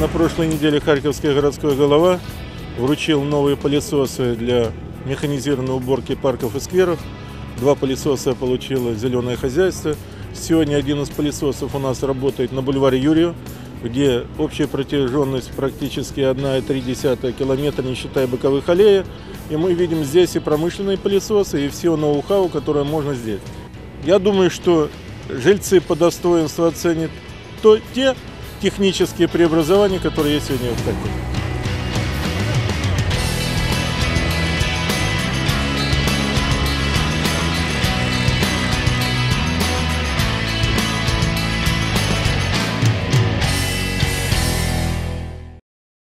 На прошлой неделе Харьковский городской голова вручил новые пылесосы для механизированной уборки парков и скверов. Два пылесоса получило «Зеленое хозяйство». Сегодня один из пылесосов у нас работает на бульваре Юрию, где общая протяженность практически 1,3 километра, не считая боковых аллеек. И мы видим здесь и промышленные пылесосы, и все ноу-хау, которое можно здесь. Я думаю, что жильцы по достоинству оценят то, те технические преобразования, которые есть сегодня в Харькове.